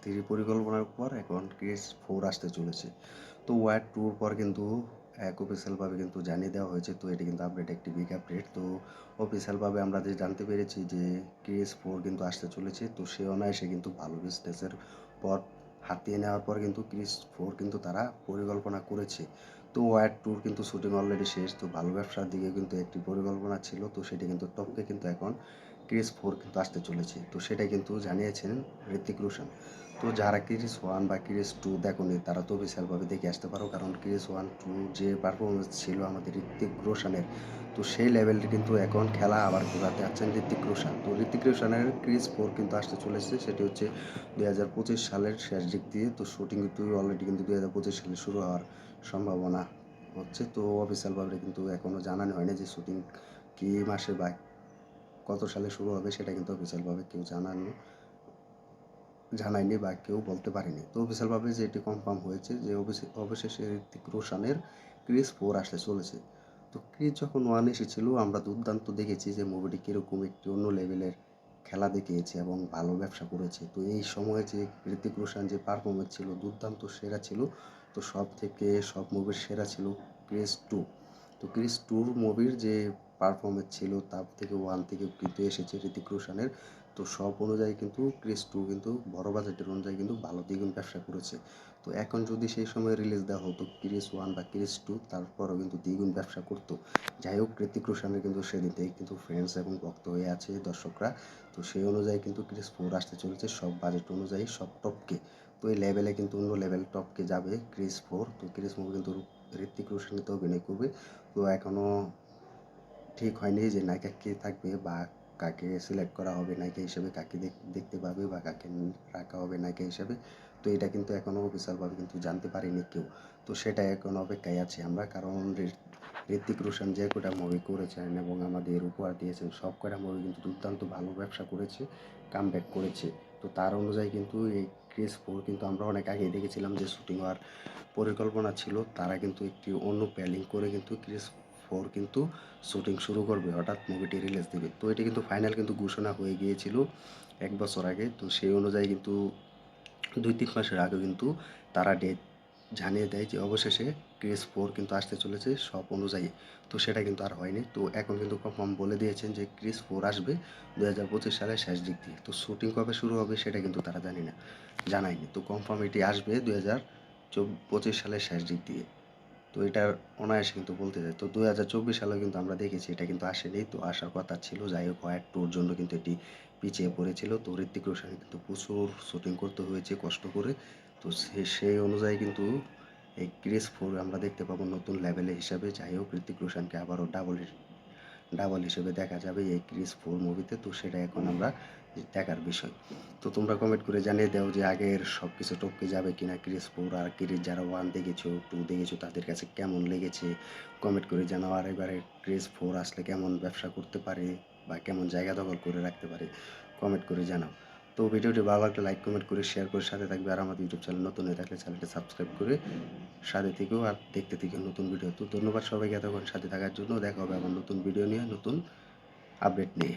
Three পরিকল্পনার পর এখন ক্রিস ফোর আসতে চলেছে। তো ওয়ার টুর পর কিন্তু এক অফিসিয়ালভাবে কিন্তু জানিয়ে দেওয়া হয়েছে। তো এটি কিন্তু আপডেট একটি বিগ আপডেট তো অফিসিয়ালভাবে আমরা যে জানতে পেরেছি যে ক্রিস ফোর কিন্তু আসতে চলেছে, তো সে অনায়াসে কিন্তু ভালো বিজনেসের পর হাতিয়ে নেওয়ার পর কিন্তু ক্রিস ফোর কিন্তু তারা পরিকল্পনা করেছে। তো ওয়ার ট্যুর কিন্তু শুটিং অলরেডি শেষ। তো ভালো ব্যবসার দিকে কিন্তু একটি পরিকল্পনা ছিল। তো সেটি কিন্তু টপকে কিন্তু এখন ক্রিস ফোর কিন্তু আসতে চলেছে। তো সেটা কিন্তু জানিয়েছেন ঋতিক রোশন। তো যারা ক্রিস ওয়ান বা ক্রিস টু দেখোনি, তারা তো বিশালভাবে দেখে আসতে পারো, কারণ ক্রিস ওয়ান, টু যে পারফরমেন্স ছিল আমাদের ঋতিক রোশনের, তো সেই লেভেলটি কিন্তু এখন খেলা আবার ঘোরাতে যাচ্ছেন ঋতিক রোশন। তো ঋতিক রোশনের ক্রিস ফোর কিন্তু আসতে চলেছে, সেটি হচ্ছে দুই হাজার পঁচিশ সালের শেষ দিক দিয়ে। তো শুটিং কিন্তু অলরেডি কিন্তু দুই হাজার পঁচিশ সালে শুরু হওয়ার সম্ভাবনা হচ্ছে। তো অফিসিয়ালভাবে কিন্তু এখনও জানানো হয়নি যে শুটিং কী মাসে বা কত সালে শুরু হবে সেটা কিন্তু অফিসিয়ালভাবে কেউ জানানো জানায়নি বা কেউ বলতে পারেনি। তো অফিসিয়ালভাবে যে এটি কনফার্ম হয়েছে যে অবশেষে ঋতিক রোশনের ক্রিস ফোর আসতে চলেছে। তো ক্রিস যখন ওয়ান এসেছিল, আমরা দুর্দান্ত দেখেছি যে মুভিটি কীরকম একটি অন্য লেভেলের খেলা দেখিয়েছে এবং ভালো ব্যবসা করেছে। তো এই সময়ে যে ঋতিক রোশন যে পারফরমেন্স ছিল, দুর্দান্ত সেরা ছিল। তো সব থেকে সব মুভির সেরা ছিল ক্রিস টু তো ক্রিস টুর মুভির যে পারফরমেন্স ছিল, তার থেকে ওয়ান থেকে কিন্তু এসেছে ঋতিক রোশনের। তো সব অনুযায়ী কিন্তু ক্রিস টু কিন্তু বড় বাজেটের অনুযায়ী কিন্তু ভালো দ্বিগুণ ব্যবসা করেছে। তো এখন যদি সেই সময় রিলিজ দেওয়া হতো ক্রিস ওয়ান বা ক্রিস টু তারপরও কিন্তু দ্বিগুণ ব্যবসা করতো। যাই হোক ঋতিক রোশনের কিন্তু সেদিন থেকে কিন্তু ফ্রেন্ডস এবং ভক্ত হয়ে আছে দর্শকরা। তো সেই অনুযায়ী কিন্তু ক্রিস ফোর আসতে চলেছে সব বাজেট অনুযায়ী, সব টপকে তো এই লেভেলে কিন্তু অন্য লেভেল টপকে যাবে ক্রিস ফোর তো ক্রিস মুভি কিন্তু রোশন কিন্তু অভিনয় করবে। তো এখনও ঠিক হয়নি যে নায়িকা কে থাকবে বা কাকে সিলেক্ট করা হবে, নায়িকা হিসেবে কাকে দেখতে পাবে বা কাকে রাখা হবে নায়িকা হিসেবে। তো এটা কিন্তু এখনও অফিসিয়ালভাবে কিন্তু জানতে পারিনি কেউ। তো সেটা এখন অপেক্ষায় আছি আমরা। কারণ ঋতিক রোশন যে কটা মুভি করেছেন এবং আমাদের উপহার দিয়েছেন, সব কটা মুভি কিন্তু দুর্দান্ত ভালো ব্যবসা করেছে কাম করেছে। তো তার অনুযায়ী কিন্তু এই ক্রিস ফোর কিন্তু আমরা অনেক আগেই দেখেছিলাম যে শুটিং হওয়ার পরিকল্পনা ছিল। তারা কিন্তু একটি অন্য প্যালিং করে কিন্তু ক্রিস ফোর কিন্তু শুটিং শুরু করবে, হঠাৎ মুভিটি রিলিজ দেবে। তো এটি কিন্তু ফাইনাল কিন্তু ঘোষণা হয়ে গিয়েছিল এক বছর আগে। তো সেই অনুযায়ী কিন্তু দুই তিন মাসের আগে কিন্তু তারা ডেট জানিয়ে দেয় যে অবশেষে ক্রিস ফোর কিন্তু আসতে চলেছে সব অনুযায়ী। তো সেটা কিন্তু আর হয়নি। তো এখন কিন্তু কনফার্ম বলে দিয়েছেন যে ক্রিস ফোর আসবে দু হাজার পঁচিশ সালের শেষ দিক দিয়ে। তো শুটিং কবে শুরু হবে সেটা কিন্তু তারা জানি না, জানায়নি। তো কনফার্ম এটি আসবে দু হাজার পঁচিশ সালের শেষ দিক দিয়ে। তো এটার অনায়াসে কিন্তু বলতে যায়। তো দু হাজার চব্বিশ সালেও কিন্তু আমরা দেখেছি এটা কিন্তু আসেনি। তো আসার কথা ছিল, যাই হোক হোয়াইট টুর জন্য কিন্তু এটি পিছিয়ে পড়েছিল। তো ঋত্বিক রোশন কিন্তু প্রচুর শুটিং করতে হয়েছে, কষ্ট করে। তো সেই অনুযায়ী কিন্তু এই ক্রিস ফোর আমরা দেখতে পাবো নতুন লেভেলে হিসাবে। যাই হোক ঋত্বিক রোশনকে আবারও ডাবল ডাবল হিসেবে দেখা যাবে এই ক্রিস ফোর মুভিতে তো। সেটা এখন আমরা দেখার বিষয়। তো তোমরা কমেন্ট করে জানিয়ে দাও যে আগের সব কিছু টপকে যাবে কিনা ক্রিস ফোর আর ক্রিস যারা ওয়ান দেখেছ টু দেখেছ, তাদের কাছে কেমন লেগেছে? কমেন্ট করে জানাও। আর এবারে ক্রিস ফোর আসলে কেমন ব্যবসা করতে পারে? বা কেমন জায়গা দখল করে রাখতে পারে কমেন্ট করে জানাও। তো ভিডিওটি ভালো লাগলে লাইক কমেন্ট করে শেয়ার করে সাথে থাকবে আর আমাদের ইউটিউব চ্যানেল নতুন হয়ে থাকলে চ্যানেলটি সাবস্ক্রাইব করে সাথে থেকেও আর দেখতে থেকে নতুন ভিডিও তো ধন্যবাদ সবাইকে এতক্ষণ সাথে থাকার জন্য। দেখা হবে আমার নতুন ভিডিও নিয়ে, নতুন আপডেট নিয়ে।